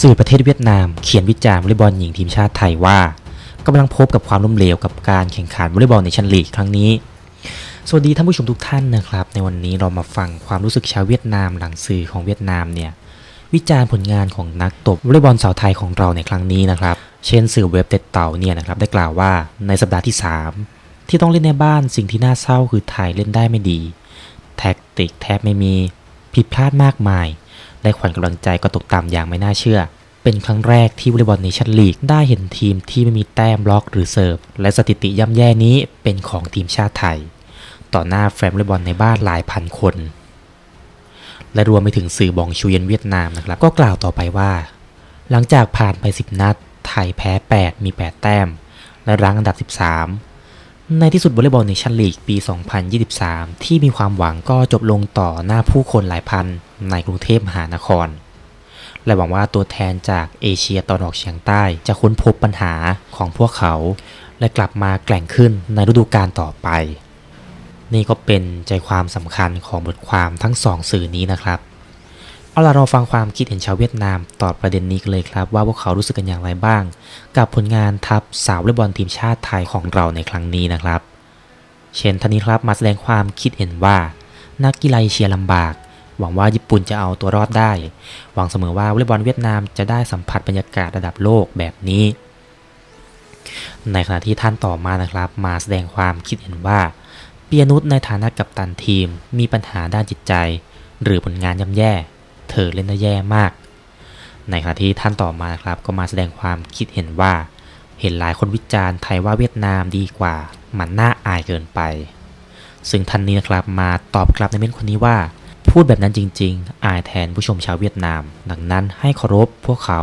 สื่อประเทศเวียดนามเขียนวิจารณ์วอลเลย์บอลหญิงทีมชาติไทยว่ากำลังพบกับความล้มเหลวกับการแข่งขันวอลเลย์บอลในชั้นลีกครั้งนี้ สวัสดีท่านผู้ชมทุกท่านนะครับ ในวันนี้เรามาฟังความรู้สึกชาวเวียดนามหลังสื่อของเวียดนามเนี่ยวิจารณ์ผลงานของนักตบวอลเลย์บอลสาวไทยของเราในครั้งนี้นะครับ เช่นสื่อเว็บเต็ดเต่าเนี่ยนะครับได้กล่าวว่าในสัปดาห์ที่ 3 ที่ต้องเล่นในบ้านสิ่งที่น่าเศร้าคือไทยเล่นได้ไม่ดี แท็กติกแทบไม่มีผิดพลาดมากมาย และขวัญกำลังใจก็ตกต่ำอย่างไม่น่าเชื่อ เป็นครั้งแรกที่วอลเลย์บอลในชั้นลีก ได้เห็นทีมที่ไม่มีแต้มบล็อกหรือเสิร์ฟ และสถิติย่ำแย่นี้เป็นของทีมชาติไทย ต่อหน้าแฟนวอลเลย์บอลในบ้านหลายพันคน และรวมไปถึงสื่อบองชูเยนเวียดนามนะครับ ก็กล่าวต่อไปว่า หลังจากผ่านไป 10 นัด ไทยแพ้ 8 มี 8 แต้ม และรั้งอันดับ 13 ในที่สุดวอลเลย์บอลในชั้นลีกปี 2023 ที่มีความหวังก็จบลงต่อหน้าผู้คนหลายพันในกรุงเทพมหานคร และหวังว่าตัวแทนจากเอเชียตะวันออกเฉียงใต้จะค้นพบปัญหาของพวกเขา และกลับมาแกร่งขึ้นในฤดูกาลต่อไป นี่ก็เป็นใจความสำคัญของบทความทั้งสองสื่อนี้นะครับ เอาล่ะเราฟังความคิดเห็นชาวเวียดนามตอบประเด็นนี้กันเลยครับ ว่าพวกเขารู้สึกกันอย่างไรบ้าง กับผลงานทัพสาววอลเลย์บอลทีมชาติไทยของเราในครั้งนี้นะครับ เช่นท่านนี้ครับมาแสดงความคิดเห็นว่า นักกีฬาเชียลำบาก หวังว่าญี่ปุ่นจะเอาตัวรอดได้ หวังเสมอว่าวอลเลย์บอลเวียดนามจะได้สัมผัสบรรยากาศระดับโลกแบบนี้ ในขณะที่ท่านต่อมานะครับ มาแสดงความคิดเห็นว่าเปียนุชในฐานะกัปตันทีม มีปัญหาด้านจิตใจ หรือผลงานย่ำแย่ เธอเล่นได้แย่มาก ในขณะที่ท่านต่อมาครับ ก็มาแสดงความคิดเห็นว่า เห็นหลายคนวิจารณ์ไทยว่าเวียดนามดีกว่า มันน่าอายเกินไป ซึ่งท่านนี้นะครับมาตอบกลับในเม้นคนนี้ว่า พูดแบบนั้นจริง ๆ อายแทนผู้ชมชาวเวียดนาม ดังนั้นให้เคารพพวกเขา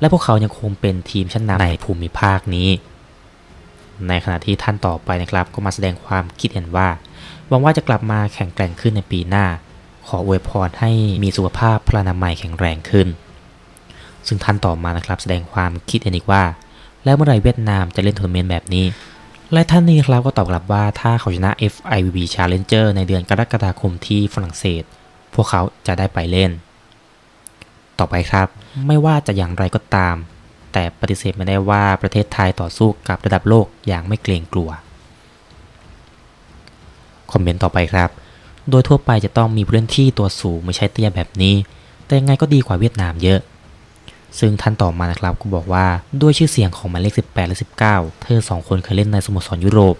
และพวกเขายังคงเป็นทีมชั้นนำในภูมิภาคนี้ ในขณะที่ท่านต่อไปนะครับ ก็มาแสดงความคิดเห็นว่าหวังว่าจะกลับมาแข่งแกร่งขึ้นในปีหน้า ขออวยพรให้มีสุขภาพพลานามัยแข็งแรงขึ้น ซึ่งท่านต่อมานะครับแสดงความคิดเห็นอีกว่า แล้วเมื่อไรเวียดนามจะเล่นทัวร์นาเมนต์แบบนี้ และท่านนี้ครับก็ตอบกลับว่าถ้าเขาชนะ FIVB Challenger ในเดือนกรกฎาคมที่ฝรั่งเศส พวกเขาจะได้ไปเล่น ต่อไปครับ ไม่ว่าจะอย่างไรก็ตาม แต่ปฏิเสธไม่ได้ว่าประเทศไทยต่อสู้กับระดับโลกอย่างไม่เกรงกลัว คอมเมนต์ต่อไปครับ โดยทั่วไปจะต้องมีผู้เล่นที่ตัวสูงไม่ใช่เตี้ยแบบนี้ แต่ยังไงก็ดีกว่าเวียดนามเยอะ ซึ่งท่านต่อมานะครับก็บอกว่าด้วยชื่อเสียงของหมายเลข 18 และ 19 เธอสองคนเคยเล่นในสโมสรยุโรป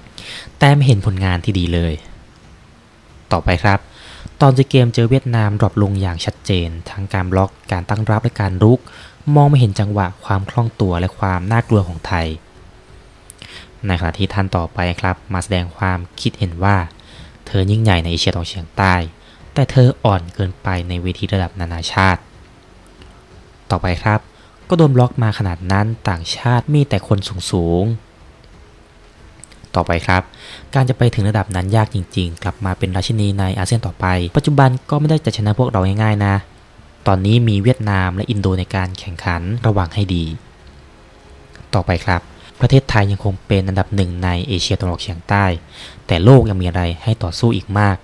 แต่ไม่เห็นผลงานที่ดีเลย ต่อไปครับ ตอนซีเกมเจอเวียดนามดรอปลงอย่างชัดเจน ทั้งการบล็อกการตั้งรับและการรุก มองไม่เห็นจังหวะความคล่องตัวและความน่ากลัวของไทยในขณะที่ท่านต่อไปครับมาแสดงความคิดเห็นว่า เธอยิ่งใหญ่ในเอเชียตะวันออกเฉียงใต้ แต่เธออ่อนเกินไปในเวทีระดับนานาชาติ ต่อไปครับ ก็โดนบล็อกมาขนาดนั้นต่างชาติมีแต่คนสูงสูงต่อไปครับ การจะไปถึงระดับนั้นยากจริง ๆ กลับมาเป็นราชินีในอาเซียนต่อไป ปัจจุบันก็ไม่ได้จะชนะพวกเราง่ายๆนะ ตอนนี้มีเวียดนามและอินโดในการแข่งขันระวังให้ดี ต่อไปครับ ประเทศไทยยังคงเป็นอันดับหนึ่งในเอเชียตะวันออกเฉียงใต้ แต่โลกยังมีอะไรให้ต่อสู้อีกมาก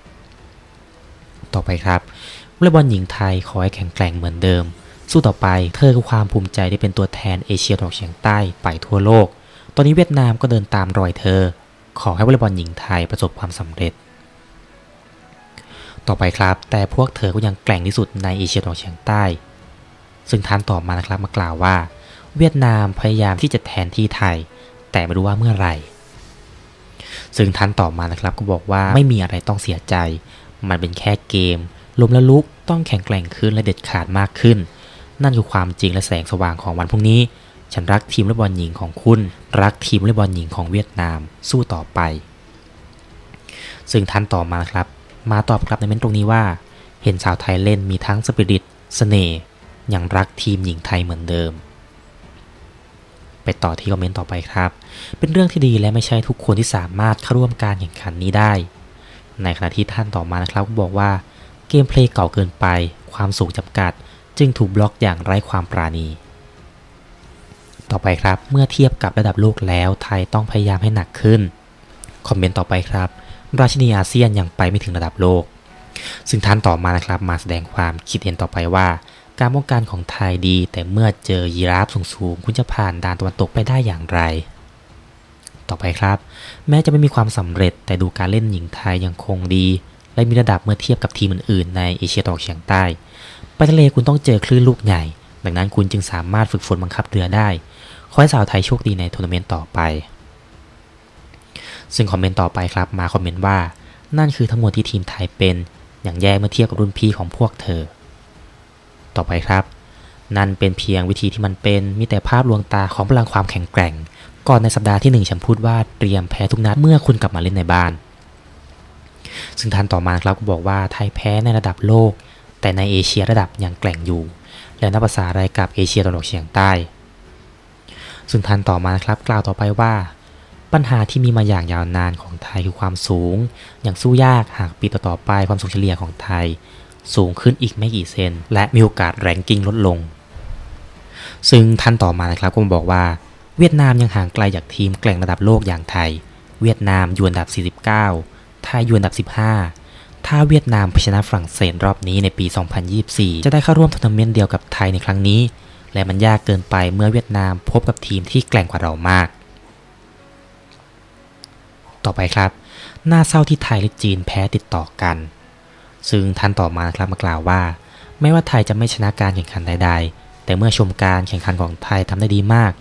ต่อไปครับวอลเลย์บอลหญิงไทยขอให้แข็งแกร่งเหมือนเดิม สู้ต่อไปเธอคือความภูมิใจได้เป็นตัวแทนเอเชียตะวันออกเฉียงใต้ไปทั่วโลก ตอนนี้เวียดนามก็เดินตามรอยเธอ ขอให้วอลเลย์บอลหญิงไทยประสบความสำเร็จ ต่อไปครับ แต่พวกเธอก็ยังแกร่งที่สุดในเอเชียตะวันออกเฉียงใต้ ซึ่งท่านต่อมานะครับมากล่าวว่า เวียดนามพยายามที่จะแทนที่ไทย แต่ไม่รู้ว่าเมื่อไหร่ ซึ่งท่านต่อมานะครับก็บอกว่าไม่มีอะไรต้องเสียใจ มันเป็นแค่เกมลมและลุกต้องแข็งแกร่งขึ้นและเด็ดขาดมากขึ้น นั่นคือความจริงและแสงสว่างของวันพรุ่งนี้ ฉันรักทีมวอลเลย์บอลหญิงของคุณ รักทีมวอลเลย์บอลหญิงของเวียดนามสู้ต่อไป ซึ่งท่านต่อมาครับ มาตอบกลับในเม้นตรงนี้ว่า เห็นสาวไทยเล่นมีทั้งสปิริตเสน่ห์ยังรักทีมหญิงไทยเหมือนเดิม ไปต่อที่คอมเมนต์ต่อไปครับ เป็นเรื่องที่ดีและไม่ใช่ทุกคนที่สามารถเข้าร่วมการแข่งขันนี้ได้ ในขณะที่ท่านต่อมานะครับก็บอกว่าเกมเพลย์เก่าเกินไป ความสูงจำกัด จึงถูกบล็อกอย่างไร้ความปราณี ต่อไปครับ เมื่อเทียบกับระดับโลกแล้วไทยต้องพยายามให้หนักขึ้น คอมเมนต์ต่อไปครับ ราชินีอาเซียนยังไปไม่ถึงระดับโลก ซึ่งท่านต่อมานะครับมาแสดงความคิดเห็นต่อไปว่า การป้องกันของไทยดี แต่เมื่อเจอยีราฟสูงๆคุณจะผ่านด่านตะวันตกไปได้อย่างไร ต่อไปครับ แม้จะไม่มีความสำเร็จแต่ดูการเล่นหญิงไทยยังคงดี และมีระดับเมื่อเทียบกับทีมอื่นๆในเอเชียตะวันออกเฉียงใต้ไปทะเลคุณต้องเจอคลื่นลูกใหญ่ ดังนั้นคุณจึงสามารถฝึกฝนบังคับเรือได้ ขอให้สาวไทยโชคดีในทัวร์นาเมนต์ต่อไป ซึ่งคอมเมนต์ต่อไปครับมาคอมเมนต์ว่า นั่นคือทั้งหมดที่ทีมไทยเป็น อย่างแย่เมื่อเทียบกับรุ่นพี่ของพวกเธอ ต่อไปครับ นั่นเป็นเพียงวิธีที่มันเป็นมีแต่ภาพลวงตาของพลังความแข็งแกร่ง ก่อนในสัปดาห์ที่หนึ่งฉันพูดว่าเตรียมแพ้ทุกนัดเมื่อคุณกลับมาเล่นในบ้าน ซึ่งท่านต่อมาครับก็บอกว่าไทยแพ้ในระดับโลก แต่ในเอเชียระดับยังแกร่งอยู่ แล้วนับภาษาอะไรกับเอเชียตะวันออกเฉียงใต้ ซึ่งท่านต่อมาครับกล่าวต่อไปว่าปัญหาที่มีมาอย่างยาวนานของไทยคือความสูง อย่างสู้ยากหากปีต่อๆไปความสูงเฉลี่ยของไทย สูงขึ้นอีกไม่กี่เซน และมีโอกาสแรงกิ้งลดลง ซึ่งท่านต่อมานะครับก็มบอกว่า เวียดนามยังห่างไกลจากทีมแกร่งระดับโลกอย่างไทย เวียดนามอยู่อันดับ 49 ไทยอยู่อันดับ 15 ถ้าเวียดนามชนะฝรั่งเศสรอบนี้ในปี 2024 จะได้เข้าร่วมทัวร์นาเมนต์เดียวกับไทยในครั้งนี้ และมันยากเกินไปเมื่อเวียดนามพบกับทีมที่แกร่งกว่าเรามาก ต่อไปครับน่าเศร้าที่ไทยและจีนแพ้ติดต่อกัน ซึ่งท่านต่อมานะครับมากล่าวว่า ไม่ว่าไทยจะไม่ชนะการแข่งขันใดๆ แต่เมื่อชมการแข่งขันของไทยทำได้ดีมาก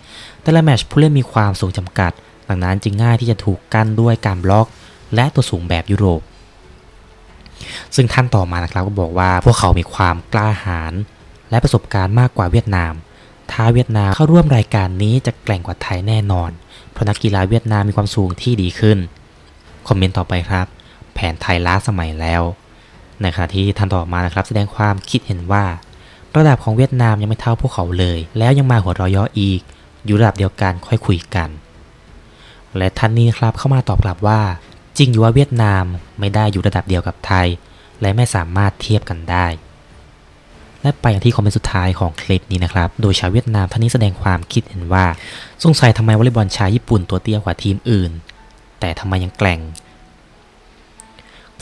แต่ละแมชผู้เล่นมีความสูงจำกัด ดังนั้นจึงง่ายที่จะถูกกั้นด้วยการบล็อก และตัวสูงแบบยุโรป ซึ่งท่านต่อมานะครับก็บอกว่าพวกเขามีความกล้าหาญและประสบการณ์มากกว่าเวียดนาม ถ้าเวียดนามเข้าร่วมรายการนี้จะแกร่งกว่าไทยแน่นอน เพราะนักกีฬาเวียดนามมีความสูงที่ดีขึ้น คอมเมนต์ต่อไปครับ แผนไทยล้าสมัยแล้ว ในขณะที่ท่านต่อมานะครับแสดงความคิดเห็นว่า ระดับของเวียดนามยังไม่เท่าพวกเขาเลย แล้วยังมาหัวเรอยย่ออีก อยู่ระดับเดียวกันค่อยคุยกัน และท่านนี้ครับเข้ามาตอบกลับว่า จริงอยู่ว่าเวียดนามไม่ได้อยู่ระดับเดียวกับไทย และไม่สามารถเทียบกันได้และไปอย่างที่คอมเมนต์สุดท้ายของคลิปนี้นะครับ โดยชาวเวียดนามท่านนี้แสดงความคิดเห็นว่า สงสัยทำไมวอลเลย์บอลชายญี่ปุ่นตัวเตี้ยกว่าทีมอื่น แต่ทำไมยังแกร่ง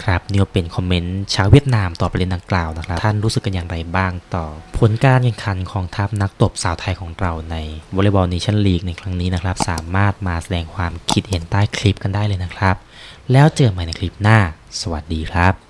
ครับนี่ก็เป็นคอมเมนต์ชาวเวียดนามต่อประเด็นดังกล่าวนะครับ ท่านรู้สึกกันอย่างไรบ้างต่อ ผลการแข่งขันของทัพนักตบสาวไทยของเราในวอลเลย์บอลเนชั่นลีกในครั้งนี้นะครับ สามารถมาแสดงความคิดเห็นใต้คลิปกันได้เลยนะครับ แล้วเจอกันใหม่ในคลิปหน้า สวัสดีครับ